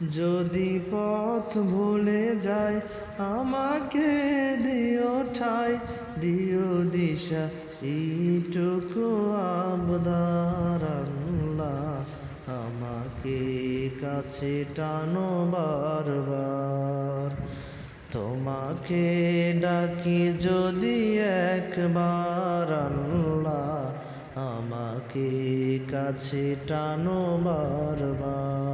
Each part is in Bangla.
যদি পথ ভুলে যায়, আমাকে দিও ঠাই, দিও দিশা, এইটুকু আবদার আল্লাহ আমাকে কাছে টানো বারবার। তোমাকে ডাকি যদি একবার আল্লাহ আমাকে কাছে টানো বারবার।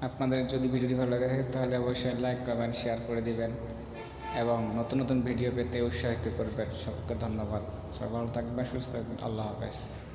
আপনাদের যদি ভিডিওটি ভালো লাগে থাকে, তাহলে অবশ্যই লাইক করবেন শেয়ার করে দিবেন। এবং নতুন নতুন ভিডিও পেতে উৎসাহিত করবেন। সবকে ধন্যবাদ। সবাই ভালো থাকবেন, সুস্থ থাকবেন। আল্লাহ হাফেজ।